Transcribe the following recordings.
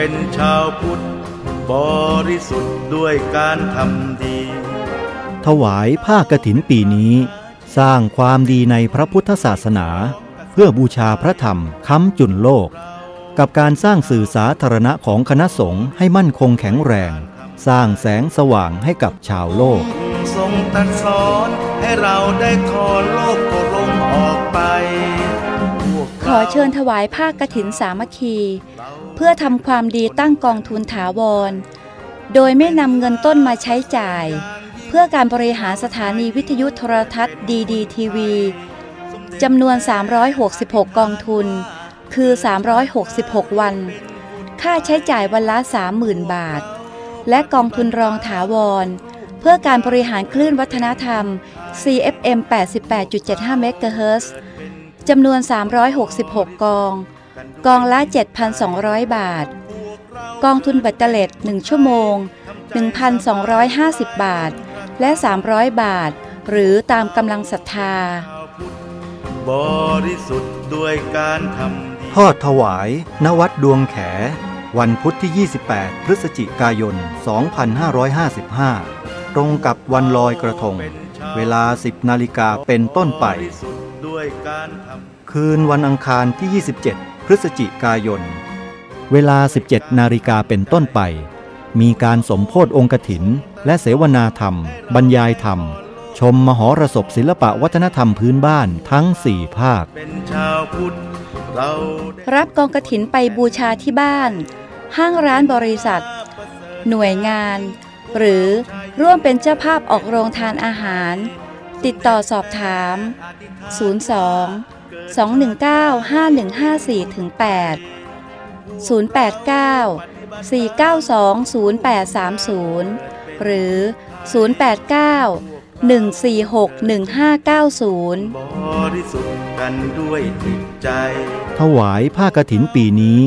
เป็นชาวพุทธ บริสุทธิ์ด้วยการทำดี ถวายผ้ากฐินปีนี้ สร้างความดีในพระพุทธศาสนา เพื่อบูชาพระธรรมค้ำจุนโลก กับการสร้างสื่อสาธารณะของคณะสงฆ์ให้มั่นคงแข็งแรง สร้างแสงสว่างให้กับชาวโลก ทรงตรัดสอนให้เราได้ทอโลก อเชิญถวายผ้ากฐินสามัคคี เพื่อทำความดีตั้งกองทุนถาวร โดยไม่นำเงินต้นมาใช้จ่าย เพื่อการบริหารสถานีวิทยุโทรทัศน์ดีดีทีวีจำนวน 366 กองทุน คือ 366 วัน ค่าใช้จ่ายวันละ 30,000 บาท และกองทุนรองถาวร เพื่อการบริหารคลื่นวัฒนธรรม CFM 88.75 MHz จำนวน 366 กอง กองละ 7,200 บาท กองทุนแบตเตอร์1ชั่วโมง 1,250 บาท และ 300 บาท หรือตามกำลังศรัทธา บริสุทธิ์ด้วยการทำดีทอดถวายณวัดดวงแข วันพุทธที่ 28 พฤศจิกายน 2555 ตรงกับวันลอยกระทง เวลา 10 นาฬิกาเป็นต้นไปบริสุทธิ์ ด้วยการทำคืนวันอังคารที่ 27 พฤศจิกายน เวลา 17 นาฬิกาเป็นต้นไป มีการสมโพธองค์กถิน และเสวนาธรรม บรรยายธรรม ชมมหรสพศิลปะวัฒนธรรมพื้นบ้านทั้ง 4 ภาค เป็นชาวพุทธเรารับกองกระถินไปบูชาที่บ้าน ห้างร้านบริษัท หน่วยงาน หรือร่วมเป็นเจ้าภาพออกโรงทานอาหาร ติดต่อสอบถาม 02 219 5154ถึง8 089 492 0830 หรือ 089 146 1590 บริสุทธิ์กันด้วยจิตใจ ถวายผ้ากฐินปีนี้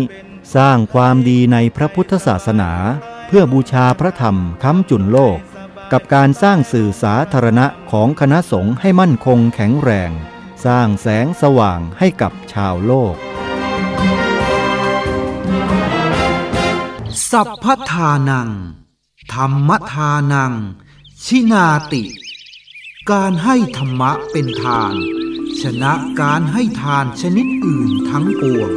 สร้างความดีในพระพุทธศาสนา เพื่อบูชาพระธรรมค้ำจุนโลก กับการสร้างสื่อสาธารณะของคณะสงฆ์ให้มั่นคงแข็งแรง สร้างแสงสว่างให้กับชาวโลก สัพพทานัง ธรรมทานัง ชินาติ การให้ธรรมะเป็นทาน ชนะการให้ทานชนิดอื่นทั้งปวง